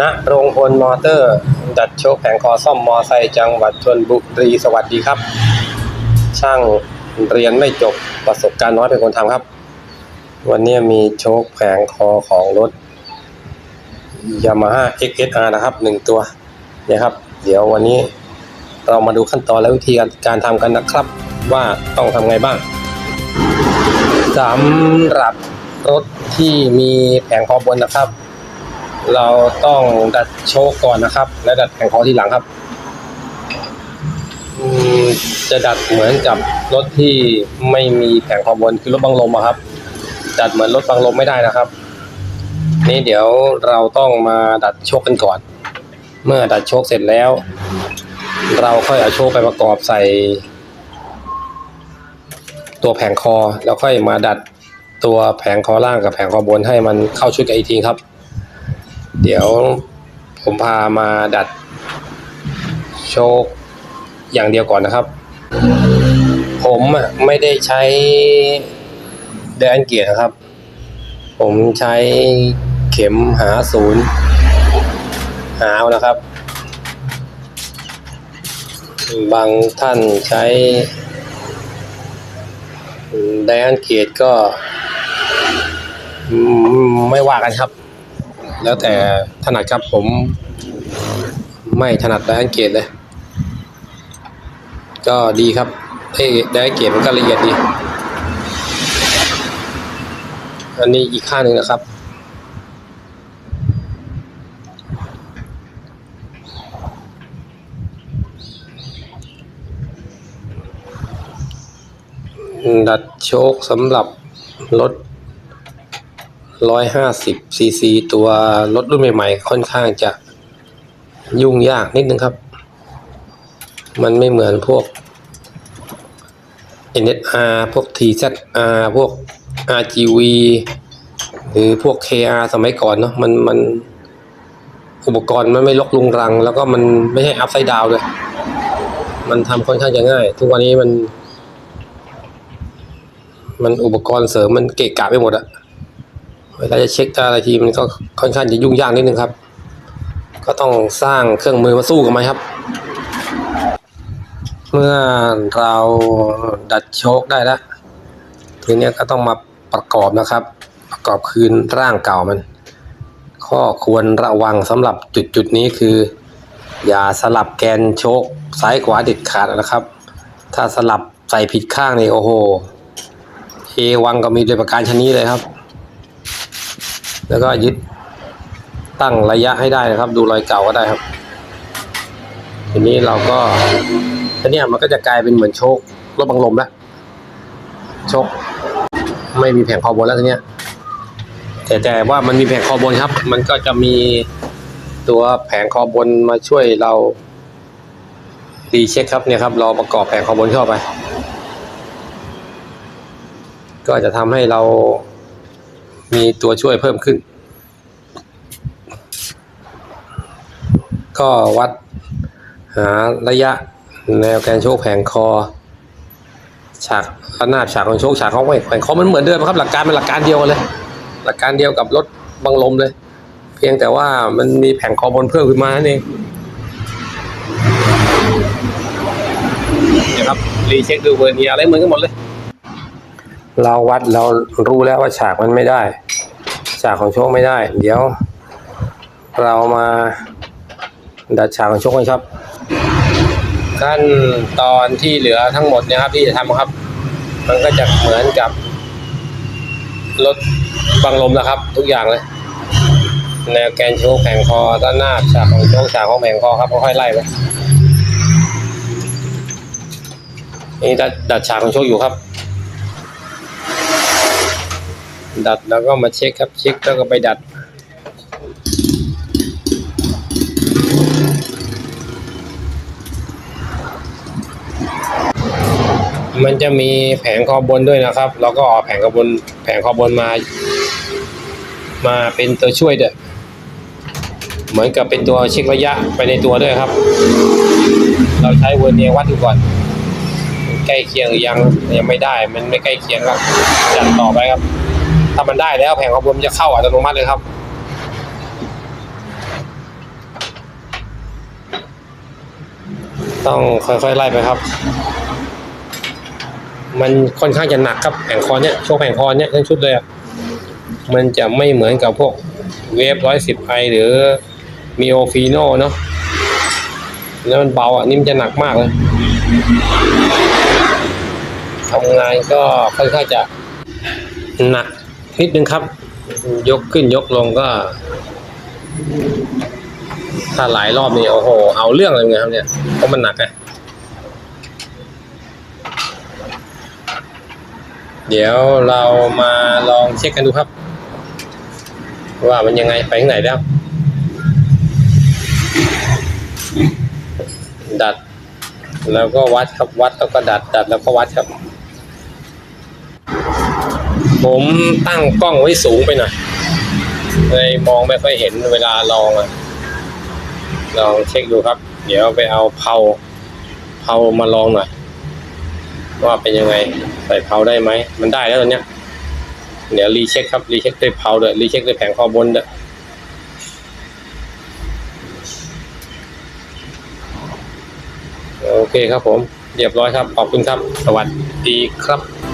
ณโรงพลมอเตอร์ ดัดโชคแผงคอซ่อมมอไซค์จังหวัดชนบุรีสวัสดีครับ ช่างเรียนไม่จบประสบการณ์น้อยเป็นคนทำครับ วันนี้มีโชคแผงคอของรถ Yamaha XSR นะครับหนึ่งตัวนี่ยครับ เดี๋ยววันนี้เรามาดูขั้นตอนและวิธีการทำกันนะครับ ว่าต้องทำไงบ้างสำหรับรถที่มีแผงคอบนนะครับ เราต้องดัดโชคก่อนนะครับ และดัดแผงคอทีหลังครับจะดัดเหมือนกับรถที่ไม่มีแผงคอบนคือรถบังลมอะครับ ดัดเหมือนรถบังลมไม่ได้นะครับ นี่เดี๋ยวเราต้องมาดัดโชคกันก่อน เมื่อดัดโชคเสร็จแล้ว เราค่อยเอาโชคไปประกอบใส่ ตัวแผงคอแล้วค่อยมาดัดตัวแผงคอล่างกับแผงคอบนให้มันเข้าชุดกันอีกทีครับ เดี๋ยวผมพามาดัดโชคอย่างเดียวก่อนนะครับ ผมไม่ได้ใช้เดนเกียร์นะครับ ผมใช้เข็มหาศูนย์หาเอานะครับ บางท่านใช้ไดอันเกียร์ก็ไม่ว่ากันครับ แล้วแต่ถนัดครับผมไม่ถนัดไดอันเกียรเลย ก็ดีครับเอ้ไดอันเกียรมันก็ละเอียดดี อันนี้อีกข้างหนึ่งนะครับดัดโชคสำหรับรถ 150ซีซีตัวรถรุ่นใหม่ๆ ค่อนข้างจะยุ่งยากนิดนึงครับ มันไม่เหมือนพวก NSR พวก TZR พวก RGV หรือพวก KR สมัยก่อนเนาะมันมันอุปกรณ์มันไม่ลกลุงรัง แล้วก็มันไม่ใช่อัพไซด์ดาวเลย มันทำค่อนข้างจะง่าย ทุกวันนี้มัน มันอุปกรณ์เสริมมันเกะกะไปหมดอะ เวลาจะเช็คอะไรทีมันก็ค่อนข้างจะยุ่งยากนิดนึงครับ ก็ต้องสร้างเครื่องมือมาสู้กับมันครับ เมื่อเราดัดโชคได้แล้วทีนี้ก็ต้องมาประกอบนะครับ ประกอบคืนร่างเก่ามัน ข้อควรระวังสำหรับจุดจุดนี้คือ อย่าสลับแกนโชคซ้ายขวาเด็ดขาดนะครับ ถ้าสลับใส่ผิดข้างนี่โอ้โหเอวังก็มีโดยประการชนนี้เลยครับ แล้วก็ยึดตั้งระยะให้ได้นะครับ ดูรอยเก่าก็ได้ครับ ทีนี้เราก็ทีเนี้ยมันก็จะกลายเป็นเหมือนโชครถบังลมแล้วโชคไม่มีแผงคอบนแล้วทีเนี้ยแต่แต่ว่ามันมีแผงคอบนครับ มันก็จะมีตัวแผงคอบนมาช่วยเรารีเช็คครับเนี่ยครับ เราประกอบแผงคอบนเข้าไป ก็จะทำให้เรา มีตัวช่วยเพิ่มขึ้น ก็วัดหาระยะแนวแกนโชคแผงคอ ฉากระนาบฉากของโชคฉากของแผงคอมันเหมือนเดิมครับ หลักการเป็นหลักการเดียวกันเลย หลักการเดียวกับรถบังลมเลย เพียงแต่ว่ามันมีแผงคอบนเพิ่มขึ้นมานั่นเองนี่ยครับรีเช็คดูเวอร์เนียร์อะไรเหมือนกันหมดเลย เราวัดเรารู้แล้วว่าฉากมันไม่ได้ ฉากของโชคไม่ได้ เดี๋ยว เรามาดัดฉากของโชคกันครับขั้นตอนที่เหลือทั้งหมดนี่ยครับ ที่จะทำครับ มันก็จะเหมือนกับรถบังลมนะครับ ทุกอย่างเลยแนวแกนโชคแผงคอด้านหน้าฉากของโชคฉากของแผงคอครับค่อยๆไล่ไปนี่ดัดดัดฉากของโชคอยู่ครับ ดัดแล้วก็มาเช็คครับเช็คแล้วก็ไปดัด มันจะมีแผงคอบนด้วยนะครับ แล้วก็เอาแผงคอบนแผงคอบนมา มาเป็นตัวช่วยด้วยเหมือนกับเป็นตัวเช็คระยะไปในตัวด้วยครับ เราใช้เวอร์เนียวัดดูก่อนใกล้เคียงหรือยังยังไม่ได้ มันไม่ใกล้เคียงครับจัดต่อไปครับ ถ้ามันได้แล้วแผงความบนจะเข้าอัตโนมัติเลยครับต้องค่อยๆไล่ไปครับ มันค่อนข้างจะหนักครับแผงคอเนี้ยช่วงแผงคอเนี้ยทั้งชุดเลยมันจะไม่เหมือนกับพวกเวฟร้อยสิบไอหรือมีโอฟีโน่เนาะแล้วมันเบาอะนี่มันจะหนักมากเลยทำงานก็ค่อนข้างจะหนัก นิดนึงครับ ยกขึ้นยกลงก็ ถ้าหลายรอบนี่โอ้โห เอาเรื่องเลยไงครับเนี่ยเพราะมันหนักไงเดี๋ยวเรามาลองเช็คกันดูครับ ว่ามันยังไงไปที่ไหนแล้ว ดัด แล้วก็วัดครับวัดแล้วก็ดัด ดัดแล้วก็วัดครับ ผมตั้งกล้องไว้สูงไปหน่อยเลยมองไม่ค่อยเห็นเวลาลองอะลองเช็คดูครับ เดี๋ยวไปเอาเพาเพามาลองหน่อยว่าเป็นยังไงใส่เพาได้ไหมมันได้แล้วตอนเนี้ย เดี๋ยวรีเช็คครับรีเช็คด้วยเพาด้วยรีเช็คด้วยแผงคอบนด้วยโอเคครับผม เรียบร้อยครับ ขอบคุณครับ สวัสดีครับ